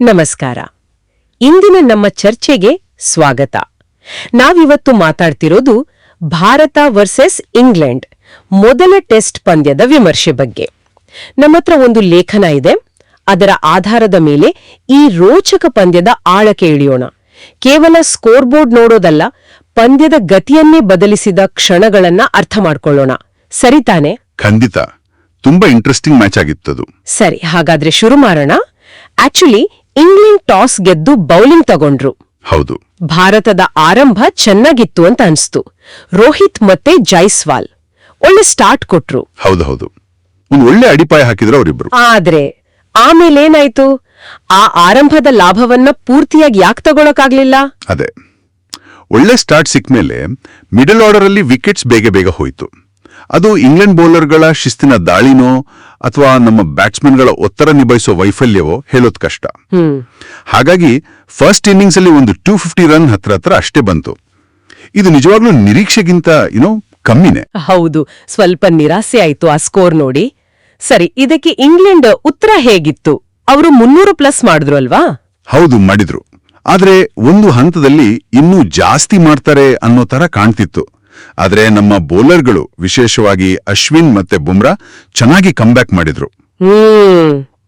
ನಮಸ್ಕಾರ. ಇಂದಿನ ನಮ್ಮ ಚರ್ಚೆಗೆ ಸ್ವಾಗತ. ನಾವಿವತ್ತು ಮಾತಾಡ್ತಿರೋದು ಭಾರತ ವರ್ಸಸ್ ಇಂಗ್ಲೆಂಡ್ ಮೊದಲ ಟೆಸ್ಟ್ ಪಂದ್ಯದ ವಿಮರ್ಶೆ ಬಗ್ಗೆ. ನಮ್ಮತ್ರ ಒಂದು ಲೇಖನ ಇದೆ. ಅದರ ಆಧಾರದ ಮೇಲೆ ಈ ರೋಚಕ ಪಂದ್ಯದ ಆಳಕ್ಕೆ ಇಳಿಯೋಣ. ಕೇವಲ ಸ್ಕೋರ್ ಬೋರ್ಡ್ ನೋಡೋದಲ್ಲ ಪಂದ್ಯದ ಗತಿಯನ್ನೇ ಬದಲಿಸಿದ ಕ್ಷಣಗಳನ್ನ ಅರ್ಥ ಮಾಡ್ಕೊಳ್ಳೋಣ. ಸರಿ ತಾನೆ? ಖಂಡಿತ. ತುಂಬಾ ಇಂಟ್ರೆಸ್ಟಿಂಗ್ ಮ್ಯಾಚ್ ಆಗಿತ್ತು ಸರಿ ಹಾಗಾದ್ರೆ ಶುರು ಮಾಡೋಣ. ಆಕ್ಚುಲಿ ಇಂಗ್ಲೆಂಡ್ ಟಾಸ್ ಗೆದ್ದು ಬೌಲಿಂಗ್ ತಗೊಂಡ್ರು. ಹೌದು. ಭಾರತದ ಆರಂಭ ಚೆನ್ನಾಗಿತ್ತು ಅಂತ ಅನ್ಸ್ತು. ರೋಹಿತ್ ಮತ್ತೆ ಜೈಸ್ವಾಲ್. ಒಳ್ಳೆ ಸ್ಟಾರ್ಟ್ ಕೊಟ್ರು. ಹೌದು ಹೌದು. ಒಂದ್ ಒಳ್ಳೆ ಅಡಿಪಾಯ ಹಾಕಿದ್ರು ಅವರಿಬ್ರು. ಆದ್ರೆ ಆಮೇಲೇನಾಯ್ತು ಆ ಆರಂಭದ ಲಾಭವನ್ನ ಪೂರ್ತಿಯಾಗಿ ಯಾಕೆ ತಗೊಳಕಾಗ್ಲಿಲ್ಲ ಅದೇ. ಒಳ್ಳೆ ಸ್ಟಾರ್ಟ್ ಸಿಕ್ಮೇಲೆ ಮಿಡಲ್ ಆರ್ಡರ್ ಅಲ್ಲಿ ವಿಕೆಟ್ಸ್ ಬೇಗ ಬೇಗ ಹೋಯ್ತು. ಅದು ಇಂಗ್ಲೆಂಡ್ ಬೌಲರ್ಗಳ ಶಿಸ್ತಿನ ದಾಳಿನೋ ಅಥವಾ ನಮ್ಮ ಬ್ಯಾಟ್ಸ್ಮನ್ಗಳ ಒತ್ತರ ನಿಭಾಯಿಸೋ ವೈಫಲ್ಯವೋ ಹೇಳೋದ್ ಕಷ್ಟ. ಹಾಗಾಗಿ ಫಸ್ಟ್ ಇನ್ನಿಂಗ್ಸ್ ಅಲ್ಲಿ ಒಂದು ಟೂ ಫಿಫ್ಟಿ ರನ್ ಹತ್ರ ಹತ್ರ ಅಷ್ಟೇ ಬಂತು. ಇದು ನಿಜವಾಗ್ಲೂ ನಿರೀಕ್ಷೆಗಿಂತ ಏನೋ ಕಮ್ಮಿನೇ. ಹೌದು ಸ್ವಲ್ಪ ನಿರಾಸೆ ಆಯ್ತು ಆ ಸ್ಕೋರ್ ನೋಡಿ. ಸರಿ ಇದಕ್ಕೆ ಇಂಗ್ಲೆಂಡ್ ಉತ್ತರ ಹೇಗಿತ್ತು? ಅವರು ಮುನ್ನೂರು ಪ್ಲಸ್ ಮಾಡಿದ್ರು ಅಲ್ವಾ? ಹೌದು ಮಾಡಿದ್ರು. ಆದ್ರೆ ಒಂದು ಹಂತದಲ್ಲಿ ಇನ್ನೂ ಜಾಸ್ತಿ ಮಾಡ್ತಾರೆ ಅನ್ನೋ ತರ ಕಾಣ್ತಿತ್ತು. ಆದ್ರೆ ನಮ್ಮ ಬೌಲರ್ಗಳು ವಿಶೇಷವಾಗಿ ಅಶ್ವಿನ್ ಮತ್ತೆ ಬುಮ್ರಾ ಚೆನ್ನಾಗಿ ಕಮ್ಬ್ಯಾಕ್ ಮಾಡಿದ್ರು.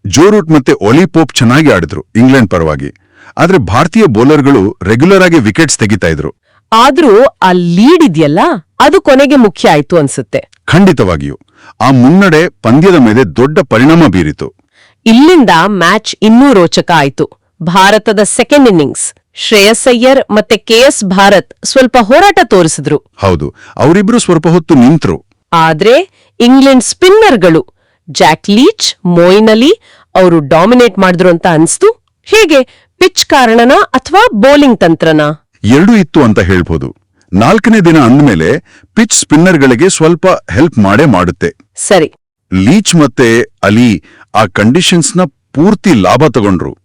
ಜೋರೂಟ್ ಮತ್ತೆ ಒಲಿ ಪೋಪ್ ಚೆನ್ನಾಗಿ ಆಡಿದ್ರು ಇಂಗ್ಲೆಂಡ್ ಪರವಾಗಿ. ಆದ್ರೆ ಭಾರತೀಯ ಬೌಲರ್ಗಳು ರೆಗ್ಯುಲರ್ ಆಗಿ ವಿಕೆಟ್ಸ್ ತೆಗಿತಾ ಇದ್ರು. ಆದ್ರೂ ಆ ಲೀಡ್ ಇದೆಯಲ್ಲ ಅದು ಕೊನೆಗೆ ಮುಖ್ಯ ಆಯ್ತು ಅನ್ಸುತ್ತೆ. ಖಂಡಿತವಾಗಿಯೂ. ಆ ಮುನ್ನಡೆ ಪಂದ್ಯದ ಮೇಲೆ ದೊಡ್ಡ ಪರಿಣಾಮ ಬೀರಿತು. ಇಲ್ಲಿಂದ ಮ್ಯಾಚ್ ಇನ್ನೂ ರೋಚಕ ಆಯ್ತು. ಭಾರತದ ಸೆಕೆಂಡ್ ಇನ್ನಿಂಗ್ಸ್ ಶ್ರೇಯಸ್ ಅಯ್ಯರ್ ಮತ್ತೆ ಕೆಎಸ್ ಭಾರತ್ ಸ್ವಲ್ಪ ಹೋರಾಟ ತೋರಿಸಿದ್ರು. ಹೌದು ಅವರಿಬ್ರು ಸ್ವಲ್ಪ ಹೊತ್ತು ನಿಂತ್ರು. ಆದ್ರೆ ಇಂಗ್ಲೆಂಡ್ ಸ್ಪಿನ್ನರ್ಗಳು ಜಾಕ್ ಲೀಚ್ ಮೋಯಿನ್ ಅಲಿ ಅವರು ಡಾಮಿನೇಟ್ ಮಾಡಿದ್ರು ಅಂತ ಅನ್ಸ್ತು. ಹೇಗೆ? ಪಿಚ್ ಕಾರಣನಾ ಅಥವಾ ಬೌಲಿಂಗ್ ತಂತ್ರನಾ? ಎರಡೂ ಇತ್ತು ಅಂತ ಹೇಳ್ಬೋದು. ನಾಲ್ಕನೇ ದಿನ ಅಂದ್ಮೇಲೆ ಪಿಚ್ ಸ್ಪಿನ್ನರ್ಗಳಿಗೆ ಸ್ವಲ್ಪ ಹೆಲ್ಪ್ ಮಾಡೇ ಮಾಡುತ್ತೆ. ಸರಿ. ಲೀಚ್ ಮತ್ತೆ ಅಲಿ ಆ ಕಂಡೀಷನ್ಸ್ನ ಪೂರ್ತಿ ಲಾಭ ತಗೊಂಡ್ರು.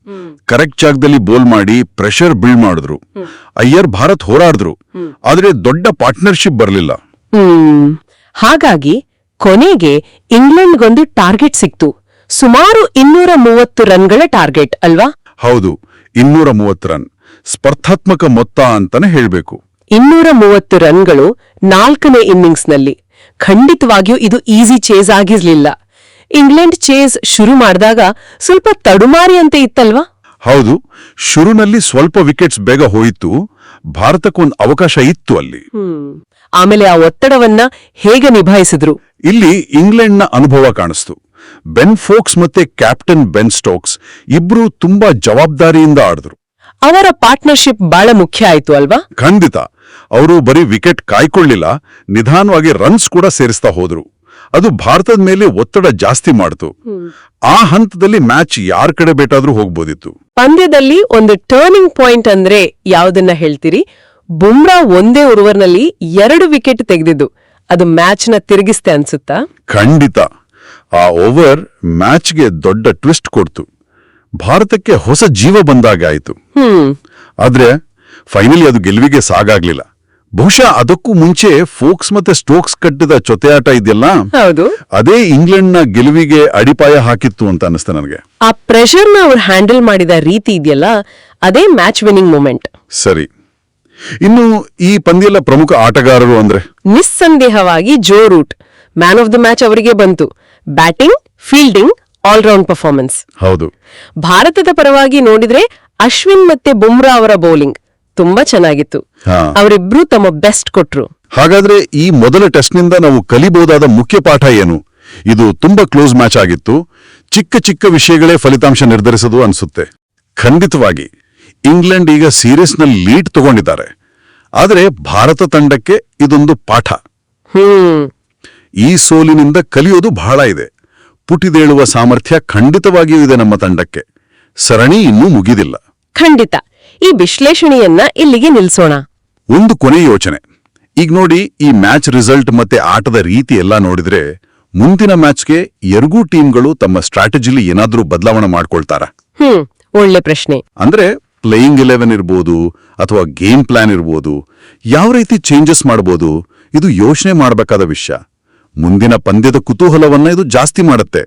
ಕರೆಕ್ಟ್ ಜಾಗದಲ್ಲಿ ಬೋಲ್ ಮಾಡಿ ಪ್ರೆಷರ್ ಬಿಲ್ಡ್ ಮಾಡಿದ್ರು. ಅಯ್ಯರ್ ಭಾರತ್ ಹೋರಾಡಿದ್ರು. ಆದ್ರೆ ದೊಡ್ಡ ಪಾರ್ಟ್ನರ್ಶಿಪ್ ಬರಲಿಲ್ಲ. ಹ್ಮ್. ಹಾಗಾಗಿ ಕೊನೆಗೆ ಇಂಗ್ಲೆಂಡ್ಗೊಂದು ಟಾರ್ಗೆಟ್ ಸಿಕ್ತು. ಸುಮಾರು ಇನ್ನೂರ ಮೂವತ್ತು ರನ್ಗಳ ಟಾರ್ಗೆಟ್ ಅಲ್ವಾ? ಹೌದು ಇನ್ನೂರ ಮೂವತ್ತು ರನ್. ಸ್ಪರ್ಧಾತ್ಮಕ ಮೊತ್ತ ಅಂತಾನೆ ಹೇಳಬೇಕು. ಇನ್ನೂರ ಮೂವತ್ತು ರನ್ಗಳು ನಾಲ್ಕನೇ ಇನ್ನಿಂಗ್ಸ್ನಲ್ಲಿ. ಖಂಡಿತವಾಗಿಯೂ ಇದು ಈಸಿ ಚೇಸ್ ಆಗಿರ್ಲಿಲ್ಲ. ಇಂಗ್ಲೆಂಡ್ ಚೇಸ್ ಶುರು ಮಾಡಿದಾಗ ಸ್ವಲ್ಪ ತಡುಮಾರಿ ಅಂತ ಇತ್ತಲ್ವಾ? ಹೌದು ಶುರುನಲ್ಲಿ ಸ್ವಲ್ಪ ವಿಕೆಟ್ಸ್ ಬೇಗ ಹೋಯಿತು ಭಾರತಕ್ಕೊಂದು ಅವಕಾಶ ಇತ್ತು ಅಲ್ಲಿ. ಆಮೇಲೆ ಆ ಒತ್ತಡವನ್ನ ಹೇಗೆ ನಿಭಾಯಿಸಿದ್ರು? ಇಲ್ಲಿ ಇಂಗ್ಲೆಂಡ್ನ ಅನುಭವ ಕಾಣಿಸ್ತು. ಬೆನ್ ಫೋಕ್ಸ್ ಮತ್ತೆ ಕ್ಯಾಪ್ಟನ್ ಬೆನ್ ಸ್ಟೋಕ್ಸ್ ಇಬ್ರು ತುಂಬಾ ಜವಾಬ್ದಾರಿಯಿಂದ ಆಡಿದ್ರು. ಅವರ ಪಾರ್ಟ್ನರ್ಶಿಪ್ ಬಹಳ ಮುಖ್ಯ ಆಯ್ತು ಅಲ್ವಾ? ಖಂಡಿತ. ಅವರು ಬರೀ ವಿಕೆಟ್ ಕಾಯ್ಕೊಳ್ಳಿಲ್ಲ ನಿಧಾನವಾಗಿ ರನ್ಸ್ ಕೂಡ ಸೇರಿಸ್ತಾ ಹೋದ್ರು. ಅದು ಭಾರತದ ಮೇಲೆ ಒತ್ತಡ ಜಾಸ್ತಿ ಮಾಡ್ತು. ಆ ಹಂತದಲ್ಲಿ ಮ್ಯಾಚ್ ಯಾರ್ ಕಡೆ ಬೇಕಾದ್ರೂ ಹೋಗ್ಬೋದಿತ್ತು. ಪಂದ್ಯದಲ್ಲಿ ಒಂದು ಟರ್ನಿಂಗ್ ಪಾಯಿಂಟ್ ಅಂದ್ರೆ ಯಾವ್ದನ್ನ ಹೇಳ್ತೀರಿ? ಬುಮ್ರಾ ಒಂದೇ ಓವರ್ನಲ್ಲಿ ಎರಡು ವಿಕೆಟ್ ತೆಗೆದಿದ್ದು. ಅದು ಮ್ಯಾಚ್ನ ತಿರುಗಿಸ್ತೆ ಅನ್ಸುತ್ತಾ? ಖಂಡಿತ. ಆ ಓವರ್ ಮ್ಯಾಚ್ಗೆ ದೊಡ್ಡ ಟ್ವಿಸ್ಟ್ ಕೊಡ್ತು. ಭಾರತಕ್ಕೆ ಹೊಸ ಜೀವ ಬಂದಾಗ ಆಯ್ತು. ಆದ್ರೆ ಫೈನಲಿ ಅದು ಗೆಲುವಿಗೆ ಸಾಗಾಗ್ಲಿಲ್ಲ. ಬಹುಶಃ ಅದಕ್ಕೂ ಮುಂಚೆ ಫೋಕ್ಸ್ ಮತ್ತೆ ಸ್ಟೋಕ್ಸ್ ಕಟ್ಟಿದ ಜೊತೆಯಾಟ ಇದೆಯಲ್ಲ? ಹೌದು. ಅದೇ ಇಂಗ್ಲೆಂಡ್ನ ಗೆಲುವಿಗೆ ಅಡಿಪಾಯ ಹಾಕಿತ್ತು ಅಂತ ಅನಿಸ್ತೆ ನನಗೆ. ಆ ಪ್ರೆಷರ್ನ ಅವ್ರು ಹ್ಯಾಂಡಲ್ ಮಾಡಿದ ರೀತಿ ಇದೆಯಲ್ಲ ಅದೇ ಮ್ಯಾಚ್ ವಿನ್ನಿಂಗ್ ಮೂಮೆಂಟ್. ಸರಿ. ಇನ್ನು ಈ ಪಂದ್ಯದ ಪ್ರಮುಖ ಆಟಗಾರರು ಅಂದ್ರೆ? ನಿಸ್ಸಂದೇಹವಾಗಿ Joe Root man of the match ಅವರಿಗೆ ಬಂತು. Batting fielding all round performance. ಹೌದು. ಭಾರತದ ಪರವಾಗಿ ನೋಡಿದ್ರೆ ಅಶ್ವಿನ್ ಮತ್ತೆ ಬುಮ್ರಾ ಅವರ ಬೌಲಿಂಗ್. ತುಂಬಾ ಚೆನ್ನಾಗಿತ್ತು. ಅವರಿಬ್ರು ತಮ್ಮ ಬೆಸ್ಟ್ ಕೊಟ್ರು. ಹಾಗಾದ್ರೆ ಈ ಮೊದಲ ಟೆಸ್ಟ್ನಿಂದ ನಾವು ಕಲಿಬಹುದಾದ ಮುಖ್ಯ ಪಾಠ ಏನು? ಇದು ತುಂಬಾ ಕ್ಲೋಸ್ ಮ್ಯಾಚ್ ಆಗಿತ್ತು. ಚಿಕ್ಕ ಚಿಕ್ಕ ವಿಷಯಗಳೇ ಫಲಿತಾಂಶ ನಿರ್ಧರಿಸೋದು ಅನ್ಸುತ್ತೆ. ಖಂಡಿತವಾಗಿ ಇಂಗ್ಲೆಂಡ್ ಈಗ ಸೀರೀಸ್ನಲ್ಲಿ ಲೀಡ್ ತಗೊಂಡಿದ್ದಾರೆ. ಆದರೆ ಭಾರತ ತಂಡಕ್ಕೆ ಇದೊಂದು ಪಾಠ. ಈ ಸೋಲಿನಿಂದ ಕಲಿಯೋದು ಬಹಳ ಇದೆ. ಪುಟಿದೇಳುವ ಸಾಮರ್ಥ್ಯ ಖಂಡಿತವಾಗಿಯೂ ಇದೆ ನಮ್ಮ ತಂಡಕ್ಕೆ. ಸರಣಿ ಇನ್ನೂ ಮುಗಿದಿಲ್ಲ. ಖಂಡಿತ. ಈ ವಿಶ್ಲೇಷಣೆಯನ್ನ ಇಲ್ಲಿಗೆ ನಿಲ್ಸೋಣ. ಒಂದು ಕೊನೆ ಯೋಚನೆ. ಈಗ ನೋಡಿ ಈ ಮ್ಯಾಚ್ ರಿಸಲ್ಟ್ ಮತ್ತೆ ಆಟದ ರೀತಿ ಎಲ್ಲ ನೋಡಿದ್ರೆ ಮುಂದಿನ ಮ್ಯಾಚ್ಗೆ ಎರಗೂ ಟೀಮ್ಗಳು ತಮ್ಮ ಸ್ಟ್ರಾಟಜಿಲಿ ಏನಾದ್ರೂ ಬದಲಾವಣೆ ಮಾಡ್ಕೊಳ್ತಾರ? ಹ್ಮ್ ಒಳ್ಳೆ ಪ್ರಶ್ನೆ. ಅಂದ್ರೆ ಪ್ಲೇಯಿಂಗ್ ಇಲೆವೆನ್ ಇರ್ಬೋದು ಅಥವಾ ಗೇಮ್ ಪ್ಲಾನ್ ಇರ್ಬೋದು ಯಾವ ರೀತಿ ಚೇಂಜಸ್ ಮಾಡ್ಬೋದು ಇದು ಯೋಚನೆ ಮಾಡಬೇಕಾದ ವಿಷಯ. ಮುಂದಿನ ಪಂದ್ಯದ ಕುತೂಹಲವನ್ನ ಇದು ಜಾಸ್ತಿ ಮಾಡುತ್ತೆ.